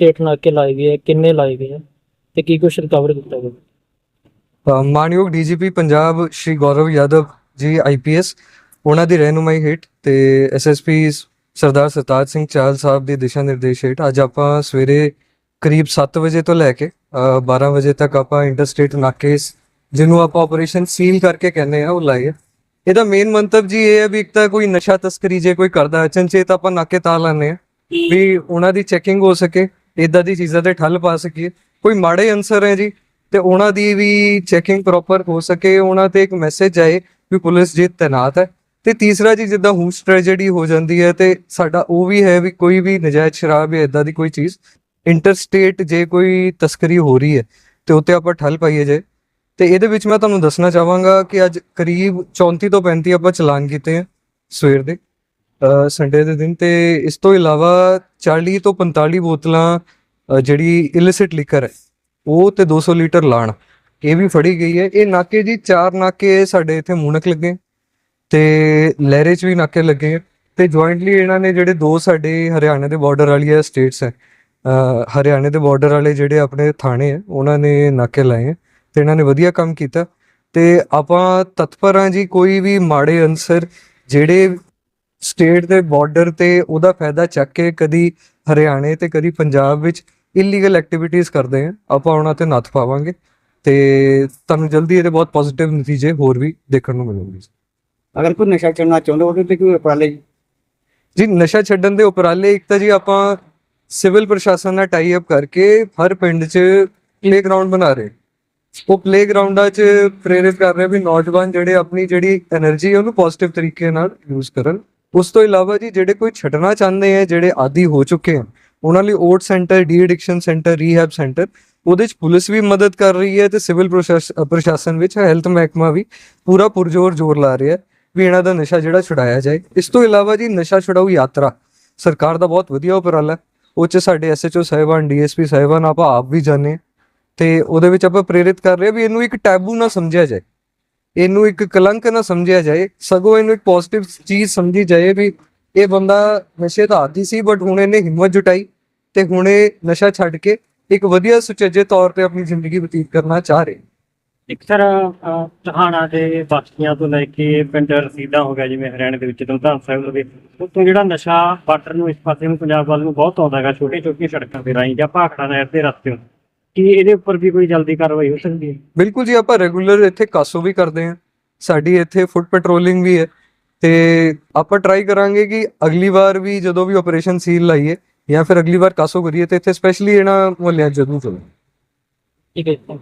State ਨਾਕੇ ਲਾਏ ਗਏ ਆ ਕਿੰਨੇ ਲਾਏ ਗਏ ਆ ਤੇ ਕੀ ਕੁਛ ਰਿਕਵਰ ਕੀਤਾ ਗਿਆ? ਅ, ਮਾਨਯੋਗ ਡੀਜੀਪੀ ਪੰਜਾਬ ਸ਼੍ਰੀ ਗੌਰਵ ਯਾਦਵ ਜੀ ਆਈਪੀਐਸ ਉਹਨਾਂ ਦੀ ਰਹਿਨੁਮਾਈ ਹੇਠ ਤੇ ਐਸਐਸਪੀ ਸਰਦਾਰ ਸਰਤਾਜ ਸਿੰਘ ਚਾਹਲ ਸਾਹਿਬ ਦੇ ਦਿਸ਼ਾ ਨਿਰਦੇਸ਼ ਹੇਠ ਅੱਜ ਆਪਾਂ ਸਵੇਰੇ ਕਰੀਬ 7 ਵਜੇ ਤੋਂ ਲੈ ਕੇ ਅ, 12 ਵਜੇ ਤੱਕ ਆਪਾਂ ਇੰਟਰਸਟੇਟ ਨਾਕੇ ਜਿਹਨੂੰ ਆਪਾਂ ਆਪਰੇਸ਼ਨ ਸੀਲ ਕਰਕੇ ਕਹਿੰਦੇ ਆ ਉਹ ਲਾਏ ਆ। ਇਹਦਾ ਮੇਨ ਮੰਤਵ ਜੀ ਇਹ ਹੈ ਵੀ ਇੱਕ ਤਾਂ ਕੋਈ ਨਸ਼ਾ ਤਸਕਰੀ ਜੇ ਕੋਈ ਕਰਦਾ ਅਚਨਚੇਤ ਆਪਾਂ ਨਾਕੇ ਤਾਂ ਲਾਉਂਦੇ ਆ ਵੀ ਉਹਨਾਂ ਦੀ ਚੈਕਿੰਗ ਹੋ ਸਕੇ ਇਦਾਂ ਦੀ ਚੀਜ਼ਾਂ ਤੇ ਠੱਲ ਪਾ ਸਕੀਏ। ਕੋਈ ਮਾੜੇ ਅਨਸਰ ਹੈ ਜੀ, ਤੇ ਉਹਨਾਂ ਦੀ ਵੀ ਚੈਕਿੰਗ ਪ੍ਰੋਪਰ ਹੋ ਸਕੇ, ਉਹਨਾਂ ਤੇ ਇੱਕ ਮੈਸੇਜ ਆਏ ਵੀ ਪੁਲਿਸ ਜੀ ਤੈਨਾਤ ਹੈ। ਤੇ ਤੀਸਰਾ ਜੀ, ਜਿੱਦਾਂ ਹੂਸ ਟ੍ਰੈਜੇਡੀ ਹੋ ਜਾਂਦੀ ਹੈ ਤੇ ਸਾਡਾ ਉਹ ਵੀ ਹੈ ਵੀ ਕੋਈ ਵੀ ਨਜਾਇਜ਼ ਸ਼ਰਾਬ ਜਾਂ ਇਦਾਂ ਦੀ ਕੋਈ ਚੀਜ਼ ਇੰਟਰਸਟੇਟ ਜੇ ਕੋਈ ਤਸਕਰੀ ਹੋ ਰਹੀ ਹੈ, ਤੇ ਉੱਤੇ ਆਪਾਂ ਠੱਲ ਪਾਈਏ ਜੇ। ਤੇ ਇਹਦੇ ਵਿੱਚ ਮੈਂ ਤੁਹਾਨੂੰ ਦੱਸਣਾ ਚਾਹਾਂਗਾ ਕਿ ਅੱਜ ਕਰੀਬ 34 ਤੋਂ 35 ਆਪਾਂ ਚਲਾਨ ਕੀਤੇ ਆ ਸਵੇਰ ਦੇ। ਸੰਡੇ ਦੇ ਦਿਨ ਤੇ ਇਸ ਤੋਂ ਇਲਾਵਾ 40 ਤੋਂ 45 ਬੋਤਲਾਂ ਜਿਹੜੀ ਇਲਿਸਿਟ ਲਿਕਰ ਹੈ, ਉਹ ਤੇ 200 ਲੀਟਰ ਲਾਣ। ਇਹ ਵੀ ਫੜੀ ਗਈ ਹੈ। ਇਹ ਨਾਕੇ ਜੀ, ਚਾਰ ਨਾਕੇ ਸਾਡੇ ਇੱਥੇ ਮੂਨਕ ਲੱਗੇ ਤੇ ਲਹਿਰੇ 'ਚ ਵੀ ਨਾਕੇ ਲੱਗੇ ਹੈ ਤੇ ਜੁਆਇੰਟਲੀ ਇਹਨਾਂ ਨੇ ਜਿਹੜੇ ਦੋ ਸਾਡੇ ਹਰਿਆਣਾ ਦੇ ਬਾਰਡਰ ਵਾਲੀਆਂ ਸਟੇਟਸ ਹੈ ਹਰਿਆਣੇ ਦੇ ਬਾਰਡਰ ਵਾਲੇ ਜਿਹੜੇ ਆਪਣੇ ਥਾਣੇ ਹੈ, ਉਹਨਾਂ ਨੇ ਨਾਕੇ ਲਾਏ ਹੈ ਤੇ ਇਹਨਾਂ ਨੇ ਵਧੀਆ ਕੰਮ ਕੀਤਾ। ਤੇ ਆਪਾਂ ਤਤਪਰ ਹਾਂ ਜੀ, ਕੋਈ ਵੀ ਮਾੜੇ ਅਨਸਰ ਜਿਹੜੇ ਸਟੇਟ ਦੇ ਬਾਰਡਰ ਤੇ ਉਹਦਾ ਫਾਇਦਾ ਚੱਕ ਕੇ ਕਦੀ ਹਰਿਆਣੇ ਤੇ ਕਦੀ ਪੰਜਾਬ ਵਿੱਚ ਇਲੀਗਲ ਐਕਟੀਵਿਟੀਜ਼ ਕਰਦੇ ਆ। ਆਪਾਂ ਉਹਨਾਂ ਤੇ ਨੱਥ ਪਾਵਾਂਗੇ ਤੇ ਤੁਹਾਨੂੰ ਜਲਦੀ ਇਹਦੇ ਬਹੁਤ ਪੋਜ਼ਿਟਿਵ ਨਤੀਜੇ ਹੋਰ ਵੀ ਦੇਖਣ ਨੂੰ ਮਿਲਣਗੇ। ਅਗਰ ਕੋਈ ਨਸ਼ਾ ਛੱਡਣਾ ਚਾਹੁੰਦਾ ਉਹਦੇ ਤੇ ਕੋਈ ਉਪਰਾਲੇ ਜੀ? ਨਸ਼ਾ ਛੱਡਣ ਦੇ ਉਪਰਾਲੇ ਇੱਕ ਤਾਂ ਜੀ ਆਪਾਂ ਸਿਵਲ ਪ੍ਰਸ਼ਾਸਨ ਨਾਲ ਟਾਈ ਅਪ ਕਰਕੇ ਹਰ ਪਿੰਡ 'ਚ ਪਲੇਗਰਾਉਂਡ ਬਣਾ ਰਹੇ। ਉਹ ਪਲੇਗਰਾਉਂਡਾਂ 'ਚ ਪ੍ਰੇਰਿਤ ਕਰ ਰਹੇ ਵੀ ਨੌਜਵਾਨ ਜਿਹੜੇ ਆਪਣੀ ਜਿਹੜੀ એનર્ਜੀ ਉਹਨੂੰ ਪੋਜ਼ਿਟਿਵ ਤਰੀਕੇ ਨਾਲ ਯੂਜ਼ ਕਰਨ। ਉਸ ਤੋਂ ਇਲਾਵਾ ਜੀ ਜਿਹੜੇ ਕੋਈ ਛੱਡਣਾ ਚਾਹੁੰਦੇ ਆ, ਜਿਹੜੇ ਆਦੀ ਹੋ ਚੁੱਕੇ ਆ, ਉਹਨਾਂ ਲਈ OOAT centre de addiction centre, rehab centre, ਉਹਦੇ 'ਚ ਪੁਲਿਸ ਵੀ ਮਦਦ ਕਰ ਰਹੀ ਹੈ ਤੇ ਸਿਵਲ ਪ੍ਰਸ਼ਾਸ- ਪ੍ਰਸ਼ਾਸਨ ਵਿੱਚ ਹੈਲਥ ਮਹਿਕਮਾ ਵੀ ਪੂਰਾ ਪੁਰਜੋਰ ਜ਼ੋਰ ਲਾ ਰਿਹਾ ਹੈ ਵੀ ਇਹਨਾਂ ਦਾ ਨਸ਼ਾ ਜਿਹੜਾ ਛੁਡਾਇਆ ਜਾਏ। ਇਸ ਤੋਂ ਇਲਾਵਾ ਜੀ ਨਸ਼ਾ ਛੁਡਾਊ ਯਾਤਰਾ, ਸਰਕਾਰ ਦਾ ਬਹੁਤ ਵਧੀਆ ਉਪਰਾਲਾ ਹੈ। ਉਹ ਚ ਸਾਡੇ ਐਸਐਚਓ ਸਾਹਿਬਾਨ ਡੀਐਸਪੀ ਸਾਹਿਬਾਨ, ਆਪਾਂ ਆਪ ਵੀ ਜਾਣੇ ਤੇ ਉਹਦੇ ਵਿੱਚ ਆਪਾਂ ਪ੍ਰੇਰਿਤ ਕਰ ਰਹੇ ਹਾਂ ਵੀ ਇਹਨੂੰ ਇੱਕ ਟੈਬੂ ਨਾ ਸਮਝਿਆ ਜਾਏ। ਇਹਨੂੰ ਇੱਕ ਕਲੰਕ ਨਾ ਸਮਝਿਆ ਜਾਏ, ਸਗੋਂ ਇਹਨੂੰ ਇੱਕ ਪੋਜ਼ਿਟਿਵ ਚੀਜ਼ ਸਮਝੀ ਜਾਏ ਵੀ ਇਹ ਬੰਦਾ ਨਸ਼ੇ ਦਾ ਆਦੀ ਸੀ ਬਟ ਹੁਣ ਇਹਨੇ ਹਿੰਮਤ ਜੁਟਾਈ ਤੇ ਹੁਣ ਇਹ ਨਸ਼ਾ ਛੱਡ ਕੇ ਇੱਕ ਵਧੀਆ ਸੁਚੱਜੇ ਤੌਰ ਤੇ ਆਪਣੀ ਜ਼ਿੰਦਗੀ ਬਤੀਤ ਕਰਨਾ ਚਾਹ ਰਿਹਾ। ਇੱਕ ਤਰ੍ਹਾਂ ਟਹਾਣਾ ਦੇ ਬਸਤੀਆਂ ਤੋਂ ਲੈ ਕੇ ਪਿੰਡ ਰਸੀਦਾ ਹੋ ਗਿਆ, ਜਿਵੇਂ ਹਰਿਆਣੇ ਦੇ ਵਿੱਚ ਦਮਦਮ ਸਾਹਿਬ ਹੋਵੇ ਉੱਥੋਂ ਜਿਹੜਾ ਨਸ਼ਾ ਬਾਰਡਰ ਨੂੰ ਇਸ ਪਾਸੇ ਨੂੰ ਪੰਜਾਬ ਵੱਲ ਨੂੰ ਬਹੁਤ ਆਉਂਦਾ ਹੈਗਾ ਛੋਟੀਆਂ ਛੋਟੀਆਂ ਸੜਕਾਂ ਤੇ ਰਾਹੀਂ ਜਾਂ ਭਾਖੜਾ ਨਹਿਰ ਦੇ ਰਸਤੇ ਕੀ ਇਹਦੇ ਉੱਪਰ ਵੀ ਕੋਈ ਜਲਦੀ ਕਾਰਵਾਈ ਹੋ ਸਕਦੀ ਹੈ। ਬਿਲਕੁਲ ਜੀ ਆਪਾਂ ਰੈਗੂਲਰ ਇੱਥੇ ਕਾਸੋ ਵੀ ਕਰਦੇ ਹਾਂ। ਸਾਡੀ ਇੱਥੇ ਫੁੱਟ ਪੈਟਰੋਲਿੰਗ ਵੀ ਹੈ। ਤੇ ਆਪਾਂ ਟਰਾਈ ਕਰਾਂਗੇ ਕਿ ਅਗਲੀ ਵਾਰ ਵੀ ਜਦੋਂ ਵੀ ਆਪਰੇਸ਼ਨ ਸੀਲ ਲਾਈਏ ਜਾਂ ਫਿਰ ਅਗਲੀ ਵਾਰ ਕਾਸੋ ਕਰੀਏ ਤੇ ਇੱਥੇ ਸਪੈਸ਼ਲੀ ਇਹਨਾਂ ਮੁਹੱਲਿਆਂ 'ਚ ਜ਼ਰੂਰ ਚੱਲੋ ਠੀਕ ਹੈ ਜੀ